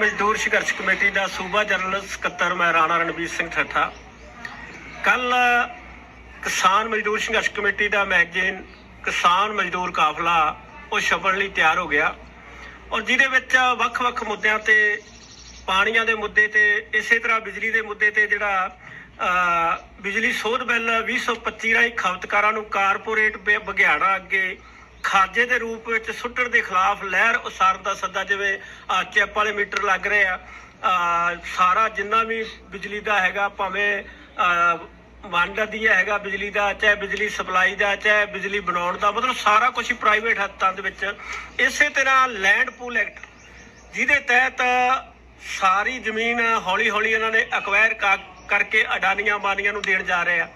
ਮਜ਼ਦੂਰ ਸੰਘਰਸ਼ ਕਮੇਟੀ ਦਾ ਸੂਬਾ ਜਨਰਲ ਸਕੱਤਰ ਮੈਂ ਰਾਣਾ ਰਣਵੀਰ ਸਿੰਘ ਠੱਠਾ। ਕੱਲ ਕਿਸਾਨ ਮਜ਼ਦੂਰ ਸੰਘਰਸ਼ ਕਮੇਟੀ ਦਾ ਮੈਗਜ਼ੀਨ ਕਿਸਾਨ ਮਜ਼ਦੂਰ ਕਾਫਲਾ ਉਹ ਛਪਣ ਲਈ ਤਿਆਰ ਹੋ ਗਿਆ। ਔਰ ਜਿਹਦੇ ਵਿੱਚ ਵੱਖ-ਵੱਖ ਮੁੱਦਿਆਂ ਤੇ, ਪਾਣੀਆਂ ਦੇ ਮੁੱਦੇ ਤੇ, ਇਸੇ ਤਰ੍ਹਾਂ ਬਿਜਲੀ ਦੇ ਮੁੱਦੇ ਤੇ ਜਿਹੜਾ ਬਿਜਲੀ ਸੋਧ ਬਿੱਲ 2025 ਰਾਹੀਂ ਖਪਤਕਾਰਾਂ ਨੂੰ ਕਾਰਪੋਰੇਟ ਬ- ਅੱਗੇ ਖਾਜੇ ਦੇ ਰੂਪ ਵਿੱਚ ਸੁੱਟਣ ਦੇ ਖਿਲਾਫ ਲਹਿਰ ਉਸਾਰਨ ਦਾ ਸੱਦਾ ਜਿਵੇਂ ਚੈਪ ਵਾਲੇ ਮੀਟਰ ਲੱਗ ਰਹੇ ਆ ਸਾਰਾ ਜਿੰਨਾ ਵੀ ਬਿਜਲੀ ਦਾ ਹੈਗਾ, ਭਾਵੇਂ ਵੰਡ ਦੀ ਹੈਗਾ ਬਿਜਲੀ ਦਾ, ਚਾਹੇ ਬਿਜਲੀ ਸਪਲਾਈ ਦਾ, ਚਾਹੇ ਬਿਜਲੀ ਬਣਾਉਣ ਦਾ, ਮਤਲਬ ਸਾਰਾ ਕੁਝ ਪ੍ਰਾਈਵੇਟ ਹੱਥਾਂ ਦੇ ਵਿੱਚ। ਇਸੇ ਤਰ੍ਹਾਂ ਲੈਂਡ ਪੂਲ ਐਕਟ ਜਿਹਦੇ ਤਹਿਤ ਸਾਰੀ ਜ਼ਮੀਨ ਹੌਲੀ ਹੌਲੀ ਇਹਨਾਂ ਨੇ ਅਕਵਾਇਰ ਕਰਕੇ ਅਡਾਨੀਆਂ ਮਾਨੀਆਂ ਨੂੰ ਦੇਣ ਜਾ ਰਹੇ ਆ,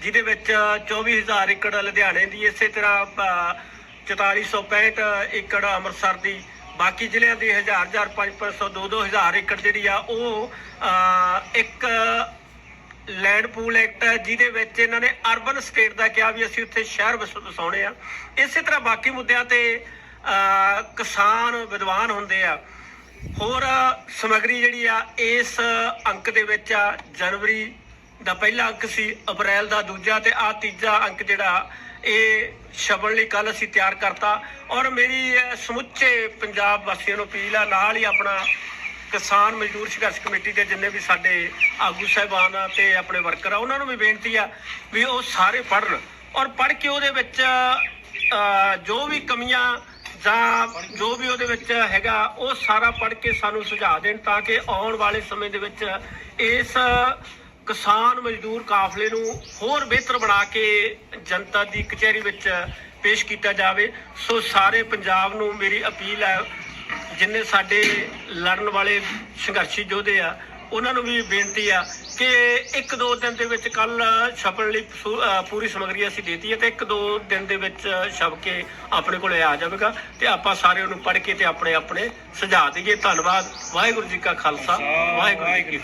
ਜਿਹਦੇ ਵਿੱਚ 24000 ਏਕੜ ਲੁਧਿਆਣੇ ਦੀ ਇਸੇ ਤਰ੍ਹਾਂ 4465 ਏਕੜ ਅੰਮ੍ਰਿਤਸਰ ਦੀ। ਬਾਕੀ ਜ਼ਿਲ੍ਹਿਆਂ ਦੀ 1000 1000 500 2 2000 ਏਕੜ ਜਿਹੜੀ ਆ ਉਹ ਇੱਕ ਲੈਂਡ ਪੂਲ ਐਕਟ ਹੈ, ਜਿਹਦੇ ਵਿੱਚ ਇਹਨਾਂ ਨੇ ਅਰਬਨ ਸਟੇਟ ਦਾ ਕਿਹਾ ਵੀ ਅਸੀਂ ਉੱਥੇ ਸ਼ਹਿਰ ਵਸ- ਵਸਾਉਣੇ ਆ। ਇਸੇ ਤਰ੍ਹਾਂ ਬਾਕੀ ਮੁੱਦਿਆਂ ਤੇ ਕਿਸਾਨ ਵਿਦਵਾਨ ਹੁੰਦੇ ਆ। ਹੋਰ ਸਮਗਰੀ ਜਿਹੜੀ ਆ, ਇਸ ਅੰਕ ਦੇ ਵਿੱਚ ਆ, ਜਨਵਰੀ ਦਾ ਪਹਿਲਾ ਅੰਕ ਸੀ, ਅਪ੍ਰੈਲ ਦਾ ਦੂਜਾ ਤੇ ਆ ਤੀਜਾ ਅੰਕ ਜਿਹੜਾ ਇਹ ਛਪਣ ਲਈ ਕੱਲ ਅਸੀਂ ਤਿਆਰ ਕਰਤਾ ਔਰ ਮੇਰੀ ਸਮੁੱਚੇ ਪੰਜਾਬ ਵਾਸੀਆਂ ਨੂੰ ਅਪੀਲ ਆ, ਨਾਲ ਹੀ ਆਪਣਾ ਕਿਸਾਨ ਮਜ਼ਦੂਰ ਸੰਘਰਸ਼ ਕਮੇਟੀ ਦੇ ਜਿੰਨੇ ਵੀ ਸਾਡੇ ਆਗੂ ਸਾਹਿਬਾਨ ਆ ਤੇ ਆਪਣੇ ਵਰਕਰ ਆ, ਉਹਨਾਂ ਨੂੰ ਵੀ ਬੇਨਤੀ ਆ ਵੀ ਉਹ ਸਾਰੇ ਪੜ੍ਹਨ ਔਰ ਪੜ੍ਹ ਕੇ ਉਹਦੇ ਵਿੱਚ ਜੋ ਵੀ ਕਮੀਆਂ ਜਾਂ ਜੋ ਵੀ ਉਹਦੇ ਵਿੱਚ ਹੈਗਾ, ਉਹ ਸਾਰਾ ਪੜ੍ਹ ਕੇ ਸਾਨੂੰ ਸੁਝਾਅ ਦੇਣ ਤਾਂ ਕਿ ਆਉਣ ਵਾਲੇ ਸਮੇਂ ਦੇ ਵਿੱਚ ਇਸ ਕਿਸਾਨ ਮਜ਼ਦੂਰ ਕਾਫਲੇ ਨੂੰ ਹੋਰ ਬਿਹਤਰ ਬਣਾ ਕੇ ਜਨਤਾ ਦੀ ਕਚਹਿਰੀ ਵਿੱਚ ਪੇਸ਼ ਕੀਤਾ ਜਾਵੇ। ਸੋ ਸਾਰੇ ਪੰਜਾਬ ਨੂੰ ਮੇਰੀ ਅਪੀਲ ਹੈ ਜਿੰਨੇ ਸਾਡੇ ਲੜਨ ਵਾਲੇ ਸੰਘਰਸ਼ੀ ਯੋਧੇ ਆ ਉਹਨਾਂ ਨੂੰ ਵੀ ਬੇਨਤੀ ਆ ਕਿ ਇੱਕ ਦੋ ਦਿਨ ਦੇ ਵਿੱਚ ਕੱਲ ਛਪਣ ਲਈ ਪੂਰੀ ਸਮੱਗਰੀ ਅਸੀਂ ਦੇਤੀ ਹੈ ਤੇ ਇੱਕ ਦੋ ਦਿਨ ਦੇ ਵਿੱਚ ਛਪ ਕੇ ਆਪਣੇ ਕੋਲੇ ਆ ਜਾਵੇਗਾ ਤੇ ਆਪਾਂ ਸਾਰੇ ਉਹਨੂੰ ਪੜ੍ਹ ਕੇ ਤੇ ਆਪਣੇ ਆਪਣੇ ਸੁਝਾਅ ਦੇਈਏ। ਧੰਨਵਾਦ। ਵਾਹਿਗੁਰੂ ਜੀ ਕਾ ਖਾਲਸਾ। ਵਾਹਿਗੁਰੂ ਜੀ ਕੀ